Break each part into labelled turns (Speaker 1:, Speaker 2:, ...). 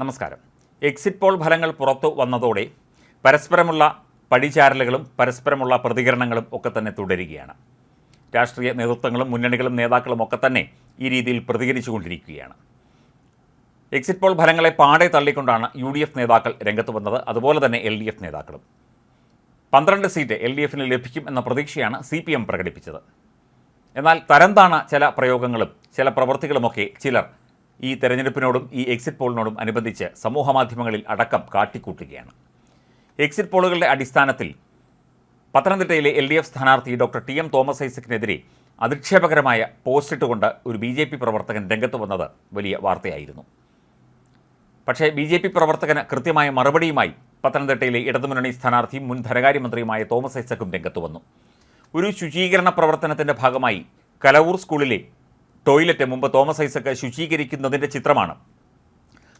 Speaker 1: നമസ്കാരം. Exit poll ഫലങ്ങൾ പുറത്തു വന്നതോടെ പരസ്പരമുള്ള പഴിചാരലുകളും പരസ്പരമുള്ള പ്രതികരണങ്ങളും ഒക്കെ തന്നെ തുടരുകയാണ്. രാഷ്ട്രീയ നേതൃത്വങ്ങളും മുന്നണികളും നേതാക്കളും ഒക്കെ തന്നെ ഈ രീതിയിൽ പ്രതികരിച്ചു കൊണ്ടിരിക്കുകയാണ്. എക്സിറ്റ് പോൾ ഫലങ്ങളെ പാടെ തള്ളിക്കൊണ്ടാണ് യു ഡി എഫ് നേതാക്കൾ രംഗത്ത് വന്നത്. അതുപോലെ തന്നെ എൽ ഡി എഫ് നേതാക്കളും. പന്ത്രണ്ട് സീറ്റ് എൽ ഡി എഫിന് ലഭിക്കും എന്ന പ്രതീക്ഷയാണ് സി പി എം പ്രകടിപ്പിച്ചത്. എന്നാൽ തരംതാണ ചില പ്രയോഗങ്ങളും ചില പ്രവൃത്തികളുമൊക്കെ ചിലർ ഈ തെരഞ്ഞെടുപ്പിനോടും ഈ എക്സിറ്റ് പോളിനോടും അനുബന്ധിച്ച് സമൂഹമാധ്യമങ്ങളിൽ അടക്കം കാട്ടിക്കൂട്ടുകയാണ്. എക്സിറ്റ് പോളുകളുടെ അടിസ്ഥാനത്തിൽ പത്തനംതിട്ടയിലെ എൽ ഡി എഫ് സ്ഥാനാർത്ഥി ഡോക്ടർ ടി എം തോമസ് ഐസക്കിനെതിരെ അധിക്ഷേപകരമായ പോസ്റ്റ് ഇട്ടുകൊണ്ട് ഒരു ബി ജെ പി പ്രവർത്തകൻ രംഗത്ത് വന്നത് വലിയ വാർത്തയായിരുന്നു. പക്ഷേ ബി ജെ പി പ്രവർത്തകന് കൃത്യമായ മറുപടിയുമായി പത്തനംതിട്ടയിലെ ഇടതുമുന്നണി സ്ഥാനാർത്ഥിയും മുൻ ധനകാര്യമന്ത്രിയുമായ തോമസ് ഐസക്കും രംഗത്ത് വന്നു. ഒരു ശുചീകരണ പ്രവർത്തനത്തിന്റെ ഭാഗമായി കലവൂർ സ്കൂളിലെ ടോയ്ലറ്റ് മുമ്പ് തോമസ് ഐസക്ക് ശുചീകരിക്കുന്നതിന്റെ ചിത്രമാണ്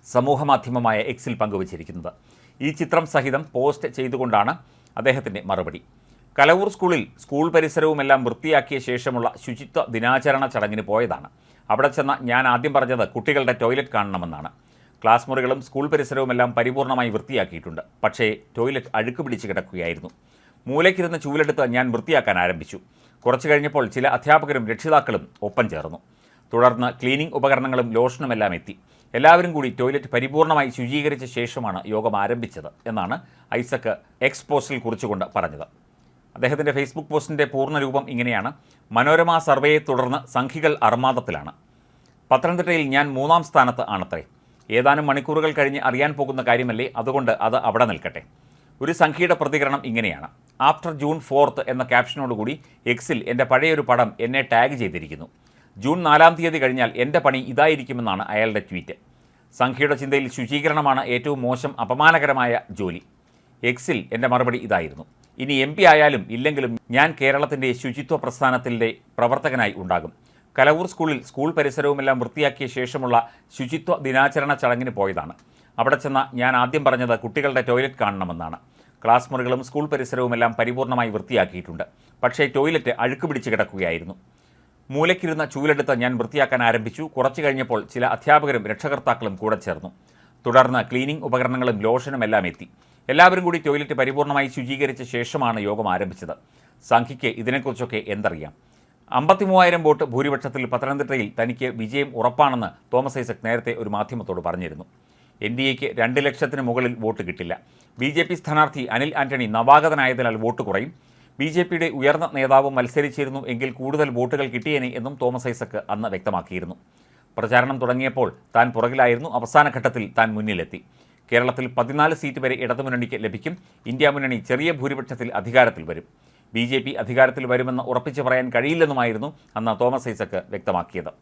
Speaker 1: സമൂഹമാധ്യമമായ എക്സിൽ പങ്കുവച്ചിരിക്കുന്നത്. ഈ ചിത്രം സഹിതം പോസ്റ്റ് ചെയ്തുകൊണ്ടാണ് അദ്ദേഹത്തിന്റെ മറുപടി. കലവൂർ സ്കൂളിൽ സ്കൂൾ പരിസരവുമെല്ലാം വൃത്തിയാക്കിയ ശേഷമുള്ള ശുചിത്വ ദിനാചരണ ചടങ്ങിന് പോയതാണ്. അവിടെ ചെന്ന ഞാൻ ആദ്യം പറഞ്ഞത് കുട്ടികളുടെ ടോയ്ലറ്റ് കാണണമെന്നാണ്. ക്ലാസ് മുറികളും സ്കൂൾ പരിസരവുമെല്ലാം പരിപൂർണമായി വൃത്തിയാക്കിയിട്ടുണ്ട്. പക്ഷേ ടോയ്ലറ്റ് അഴുക്ക് പിടിച്ച് കിടക്കുകയായിരുന്നു. മൂലയ്ക്കിരുന്ന് ചൂലെടുത്ത് ഞാൻ വൃത്തിയാക്കാൻ ആരംഭിച്ചു. കുറച്ചു കഴിഞ്ഞപ്പോൾ ചില അധ്യാപകരും രക്ഷിതാക്കളും ഒപ്പം ചേർന്നു. തുടർന്ന് ക്ലീനിംഗ് ഉപകരണങ്ങളും ലോഷനുമെല്ലാം എത്തി. എല്ലാവരും കൂടി ടോയ്ലറ്റ് പരിപൂർണമായി ശുചീകരിച്ച ശേഷമാണ് യോഗം ആരംഭിച്ചത് എന്നാണ് ഐസക്ക് എക്സ് പോസ്റ്റിൽ കുറിച്ചുകൊണ്ട് പറഞ്ഞത്. അദ്ദേഹത്തിന്റെ ഫേസ്ബുക്ക് പോസ്റ്റിന്റെ പൂർണരൂപം ഇങ്ങനെയാണ്. മനോരമ സർവേയെ തുടർന്ന് സംഘികൾ അർമാദത്തിലാണ്. പത്തനംതിട്ടയിൽ ഞാൻ മൂന്നാം സ്ഥാനത്ത് ആണത്രേ. ഏതാനും മണിക്കൂറുകൾ കഴിഞ്ഞ് അറിയാൻ പോകുന്ന കാര്യമല്ലേ? അതുകൊണ്ട് അത് അവിടെ നിൽക്കട്ടെ. ഒരു സംഖ്യയുടെ പ്രതികരണം ഇങ്ങനെയാണ്. ആഫ്റ്റർ ജൂൺ ഫോർത്ത് എന്ന ക്യാപ്ഷനോടുകൂടി എക്സിൽ എന്റെ പഴയൊരു പടം എന്നെ ടാഗ് ചെയ്തിരിക്കുന്നു. ജൂൺ നാലാം തീയതി കഴിഞ്ഞാൽ എന്റെ പണി ഇതായിരിക്കുമെന്നാണ് അയാളുടെ ട്വീറ്റ്. സംഖ്യയുടെ ചിന്തയിൽ ശുചീകരണമാണ് ഏറ്റവും മോശം അപമാനകരമായ ജോലി. എക്സിൽ എന്റെ മറുപടി ഇതായിരുന്നു. ഇനി എം പി ആയാലും ഇല്ലെങ്കിലും ഞാൻ കേരളത്തിന്റെ ശുചിത്വ പ്രസ്ഥാനത്തിന്റെ പ്രവർത്തകനായി ഉണ്ടാകും. കലവൂർ സ്കൂളിൽ സ്കൂൾ പരിസരവുമെല്ലാം വൃത്തിയാക്കിയ ശേഷമുള്ള ശുചിത്വ ദിനാചരണ ചടങ്ങിന് പോയതാണ്. അവിടെ ചെന്ന ഞാൻ ആദ്യം പറഞ്ഞത് കുട്ടികളുടെ ടോയ്ലറ്റ് കാണണമെന്നാണ്. ക്ലാസ് മുറികളും സ്കൂൾ പരിസരവുമെല്ലാം പരിപൂർണമായി വൃത്തിയാക്കിയിട്ടുണ്ട്. പക്ഷേ ടോയ്ലറ്റ് അഴുക്ക് പിടിച്ച് കിടക്കുകയായിരുന്നു. മൂലയ്ക്കിരുന്ന ചൂലെടുത്ത് ഞാൻ വൃത്തിയാക്കാൻ ആരംഭിച്ചു. കുറച്ചു കഴിഞ്ഞപ്പോൾ ചില അധ്യാപകരും രക്ഷകർത്താക്കളും കൂടെ ചേർന്നു. തുടർന്ന് ക്ലീനിംഗ് ഉപകരണങ്ങളും ലോഷനും എല്ലാം എത്തി. എല്ലാവരും കൂടി ടോയ്ലറ്റ് പരിപൂർണമായി ശുചീകരിച്ച ശേഷമാണ് യോഗം ആരംഭിച്ചത്. സംഖ്യയ്ക്ക് ഇതിനെക്കുറിച്ചൊക്കെ എന്തറിയാം? അമ്പത്തിമൂവായിരം വോട്ട് ഭൂരിപക്ഷത്തിൽ പത്തനംതിട്ടയിൽ തനിക്ക് വിജയം ഉറപ്പാണെന്ന് തോമസ് ഐസക് നേരത്തെ ഒരു മാധ്യമത്തോട് പറഞ്ഞിരുന്നു. എൻ ഡി എക്ക് രണ്ട് ലക്ഷത്തിന് മുകളിൽ വോട്ട് കിട്ടില്ല. ബി ജെ പി സ്ഥാനാർത്ഥി അനിൽ ആന്റണി നവാഗതനായതിനാൽ വോട്ട് കുറയും. ബി ജെ പിയുടെ ഉയർന്ന നേതാവ് മത്സരിച്ചിരുന്നു എങ്കിൽ കൂടുതൽ വോട്ടുകൾ കിട്ടിയേനെ എന്നും തോമസ് ഐസക്ക് അന്ന് വ്യക്തമാക്കിയിരുന്നു. പ്രചാരണം തുടങ്ങിയപ്പോൾ താൻ പുറകിലായിരുന്നു. അവസാന ഘട്ടത്തിൽ താൻ മുന്നിലെത്തി. കേരളത്തിൽ പതിനാല് സീറ്റ് വരെ ഇടതുമുന്നണിക്ക് ലഭിക്കും. ഇന്ത്യ മുന്നണി ചെറിയ ഭൂരിപക്ഷത്തിൽ അധികാരത്തിൽ വരും. ബി ജെ പി അധികാരത്തിൽ വരുമെന്ന് ഉറപ്പിച്ചു പറയാൻ കഴിയില്ലെന്നുമായിരുന്നു അന്ന് തോമസ് ഐസക്ക് വ്യക്തമാക്കിയത്.